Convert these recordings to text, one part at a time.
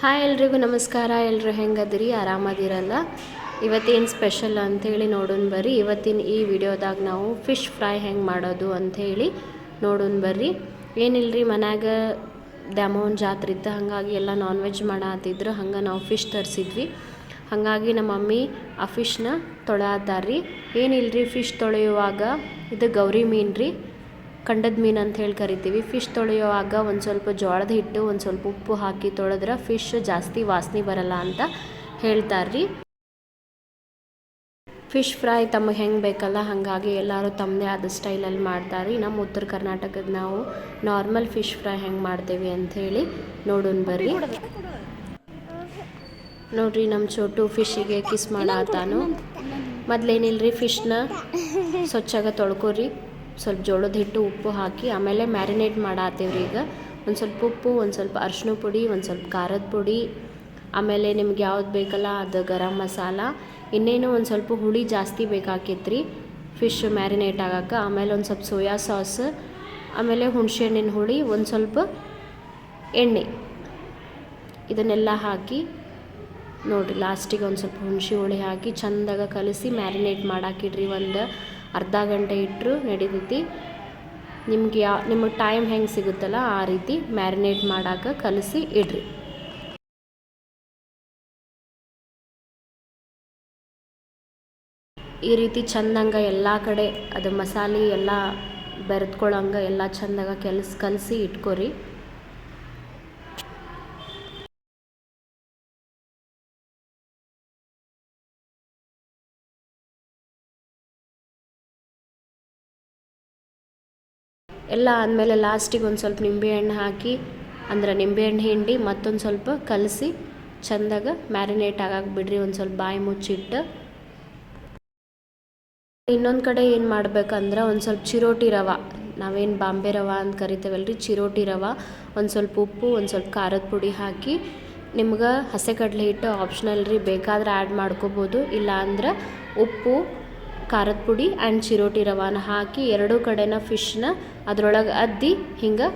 Hi ಎಲ್ರಿಗೂ ನಮಸ್ಕಾರ. ಎಲ್ಲರೂ ಹೆಂಗದಿರಿ? ಆರಾಮದಿರಲ್ಲ? ಇವತ್ತೇನು ಸ್ಪೆಷಲ್ ಅಂಥೇಳಿ ನೋಡೋಣ ಬರ್ರಿ. ಇವತ್ತಿನ ಈ ವಿಡಿಯೋದಾಗ ನಾವು ಫಿಶ್ ಫ್ರೈ ಹೆಂಗೆ ಮಾಡೋದು ಅಂಥೇಳಿ ನೋಡೋಣ ಬರ್ರಿ. ಏನಿಲ್ರಿ ಮನ್ಯಾಗ ದ್ಯಾಮೋನ್ ಜಾತ್ರೆ ಇತ್ತು ಹಾಗಾಗಿ ಎಲ್ಲ ನಾನ್ ವೆಜ್ ಮಾಡತ್ತಿದ್ರು ಹಂಗೆ ನಾವು ಫಿಶ್ ತರಿಸಿದ್ವಿ. ಹಾಗಾಗಿ ನಮ್ಮ ಮಮ್ಮಿ ಆ ಫಿಶ್ನ ತೊಳೆದಾರ್ರಿ ಏನಿಲ್ರಿ ಫಿಶ್ ತೊಳೆಯುವಾಗ? ಇದು ಗೌರಿ ಮೀನು ರೀ ಕಂಡದ ಮೀನು ಅಂತ ಹೇಳಿ ಕರಿತೀವಿ. ಫಿಶ್ ತೊಳೆಯುವಾಗ ಒಂದು ಸ್ವಲ್ಪ ಜೋಳದ ಹಿಟ್ಟು, ಒಂದು ಸ್ವಲ್ಪ ಉಪ್ಪು ಹಾಕಿ ತೊಳೆದ್ರೆ ಫಿಶ್ ಜಾಸ್ತಿ ವಾಸನೆ ಬರಲ್ಲ ಅಂತ ಹೇಳ್ತಾರೆ ಫಿಶ್ ಫ್ರೈ ತಮಗೆ ಹೆಂಗೆ ಬೇಕಲ್ಲ ಹಾಗಾಗಿ ಎಲ್ಲರೂ ತಮ್ಮದೇ ಆದ ಸ್ಟೈಲಲ್ಲಿ ಮಾಡ್ತಾರೆ ನಮ್ಮ ಉತ್ತರ ಕರ್ನಾಟಕದ ನಾವು ನಾರ್ಮಲ್ ಫಿಶ್ ಫ್ರೈ ಹೆಂಗೆ ಮಾಡ್ತೇವೆ ಅಂಥೇಳಿ ನೋಡೋಣ ಬರ್ರಿ. ನೋಡ್ರಿ ನಮ್ಮ ಚೋಟು ಫಿಶ್ಶಿಗೆ ಕಿಸ್ ಮಾಡತ್ತಾನು ಮೊದ್ಲೇನಿಲ್ರಿ ಫಿಶ್ನ ಸ್ವಚ್ಛಾಗ ತೊಳ್ಕೊರಿ. ಸ್ವಲ್ಪ ಜೋಳದ ಹಿಟ್ಟು, ಉಪ್ಪು ಹಾಕಿ ಆಮೇಲೆ ಮ್ಯಾರಿನೇಟ್ ಮಾಡಾತೀವ್ರಿ ಈಗ. ಒಂದು ಸ್ವಲ್ಪ ಉಪ್ಪು, ಒಂದು ಸ್ವಲ್ಪ ಅರ್ಶಿನ ಪುಡಿ, ಒಂದು ಸ್ವಲ್ಪ ಖಾರದ ಪುಡಿ. ಆಮೇಲೆ ನಿಮ್ಗೆ ಯಾವ್ದು ಬೇಕಲ್ಲ ಅದು ಗರಂ ಮಸಾಲ. ಇನ್ನೇನು ಒಂದು ಸ್ವಲ್ಪ ಹುಳಿ ಜಾಸ್ತಿ ಬೇಕಾಕೈತ್ರಿ. ಫಿಶ್ ಮ್ಯಾರಿನೇಟ್ ಆಗಕ್ಕೆ. ಆಮೇಲೆ ಒಂದು ಸ್ವಲ್ಪ ಸೋಯಾ ಸಾಸ್, ಆಮೇಲೆ ಹುಣಸೆ ಹಣ್ಣಿನ ಹುಳಿ, ಒಂದು ಸ್ವಲ್ಪ ಎಣ್ಣೆ. ಇದನ್ನೆಲ್ಲ ಹಾಕಿ ನೋಡಿರಿ, ಲಾಸ್ಟಿಗೆ ಒಂದು ಸ್ವಲ್ಪ ಹುಣಸೆ ಹುಳಿ ಹಾಕಿ ಚಂದಾಗ ಕಲಸಿ ಮ್ಯಾರಿನೇಟ್ ಮಾಡಾಕಿಡ್ರಿ ಒಂದು ಅರ್ಧ ಗಂಟೆ ಇಟ್ಟರು ನಡೀತೈತಿ. ನಿಮ್ಗೆ ಯಾವ ನಿಮಗೆ ಟೈಮ್ ಹೆಂಗೆ ಸಿಗುತ್ತಲ್ಲ ಆ ರೀತಿ ಮ್ಯಾರಿನೇಟ್ ಮಾಡಾಕ ಕಲಸಿ ಇಡ್ರಿ. ಈ ರೀತಿ ಚಂದಂಗ ಎಲ್ಲ ಕಡೆ ಅದು ಮಸಾಲೆ ಎಲ್ಲ ಬೆರೆದ್ಕೊಳ್ಳಂಗ ಎಲ್ಲ ಚಂದಾಗ ಕೆಲಸ, ಕಲಸಿ ಇಟ್ಕೊರಿ. ಎಲ್ಲ ಆದಮೇಲೆ ಲಾಸ್ಟಿಗೆ ಒಂದು ಸ್ವಲ್ಪ ನಿಂಬೆಹಣ್ಣು ಹಾಕಿ, ಅಂದ್ರೆ ನಿಂಬೆಹಣ್ಣು ಹಿಂಡಿ ಮತ್ತೊಂದು ಸ್ವಲ್ಪ ಕಲಸಿ ಚೆಂದಾಗ ಮ್ಯಾರಿನೇಟ್ ಆಗಕ್ಕೆ ಬಿಡ್ರಿ, ಒಂದು ಸ್ವಲ್ಪ ಬಾಯಿ ಮುಚ್ಚಿಟ್ಟು. ಇನ್ನೊಂದು ಕಡೆ ಏನು ಮಾಡ್ಬೇಕಂದ್ರೆ ಒಂದು ಸ್ವಲ್ಪ ಚಿರೋಟಿ ರವೆ, ನಾವೇನು ಬಾಂಬೆ ರವೆ ಅಂತ ಕರಿತೇವಲ್ರಿ, ಚಿರೋಟಿ ರವೆ, ಒಂದು ಸ್ವಲ್ಪ ಉಪ್ಪು, ಒಂದು ಸ್ವಲ್ಪ ಖಾರದ ಪುಡಿ ಹಾಕಿ, ನಿಮ್ಗೆ ಹಸೆ ಕಡಲೆ ಹಿಟ್ಟು ಆಪ್ಷನಲ್ ರೀ, ಬೇಕಾದ್ರೆ ಆ್ಯಡ್ ಮಾಡ್ಕೋಬೋದು ಇಲ್ಲ ಅಂದ್ರೆ ಉಪ್ಪು ಖಾರದ ಪುಡಿ ಆ್ಯಂಡ್ ಚಿರೋಟಿ ರವಾನ ಹಾಕಿ ಎರಡೂ ಕಡೆನ ಫಿಶ್ನ ಅದರೊಳಗೆ ಅದ್ದಿ ಹಿಂಗೆ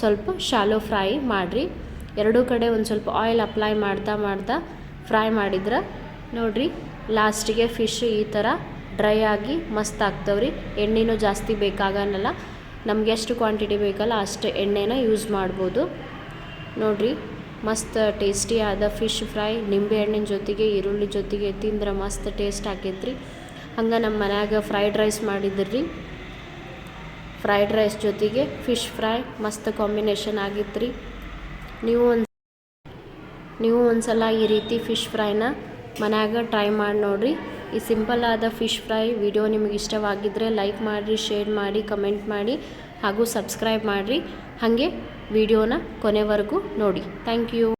ಸ್ವಲ್ಪ ಶಾಲೋ ಫ್ರೈ ಮಾಡಿರಿ. ಎರಡೂ ಕಡೆ ಒಂದು ಸ್ವಲ್ಪ ಆಯಿಲ್ ಅಪ್ಲೈ ಮಾಡ್ತಾ ಮಾಡ್ತಾ ಫ್ರೈ ಮಾಡಿದ್ರೆ ನೋಡಿರಿ ಲಾಸ್ಟಿಗೆ ಫಿಶ್ ಈ ಥರ ಡ್ರೈ ಆಗಿ ಮಸ್ತ್ ಆಗ್ತವ್ರಿ. ಎಣ್ಣೆನೂ ಜಾಸ್ತಿ ಬೇಕಾಗಲ್ಲ ನಮ್ಗೆ ಎಷ್ಟು ಕ್ವಾಂಟಿಟಿ ಬೇಕಲ್ಲ ಅಷ್ಟು ಎಣ್ಣೆನ ಯೂಸ್ ಮಾಡ್ಬೋದು. ನೋಡಿರಿ, ಮಸ್ತ್ ಟೇಸ್ಟಿಯಾದ ಫಿಶ್ ಫ್ರೈ ನಿಂಬೆ ಹಣ್ಣಿನ ಜೊತೆಗೆ, ಈರುಳ್ಳಿ ಜೊತೆಗೆ ತಿಂದ್ರೆ ಮಸ್ತ್ ಟೇಸ್ಟ್ ಆಕೈತ್ರಿ. ಹಂಗೆ ನಮ್ಮ ಮನ್ಯಾಗ ಫ್ರೈಡ್ ರೈಸ್ ಮಾಡಿದ್ರಿ. ಫ್ರೈಡ್ ರೈಸ್ ಜೊತೆಗೆ ಫಿಶ್ ಫ್ರೈ ಮಸ್ತ್ ಕಾಂಬಿನೇಷನ್ ಆಗಿತ್ತು ರೀ ನೀವು ಒಂದು ನೀವು ಒಂದು ಸಲ ಈ ರೀತಿ ಫಿಶ್ ಫ್ರೈನ ಮನ್ಯಾಗ ಟ್ರೈ ಮಾಡಿ ನೋಡಿರಿ. ಈ ಸಿಂಪಲ್ ಆದ ಫಿಶ್ ಫ್ರೈ ವಿಡಿಯೋ ನಿಮಗೆ ಇಷ್ಟವಾಗಿದ್ದರೆ ಲೈಕ್ ಮಾಡಿರಿ ಶೇರ್ ಮಾಡಿ ಕಮೆಂಟ್ ಮಾಡಿ ಹಾಗೂ ಸಬ್ಸ್ಕ್ರೈಬ್ ಮಾಡಿರಿ. ಹಾಗೆ ವಿಡಿಯೋನ ಕೊನೆವರೆಗೂ ನೋಡಿ. Thank you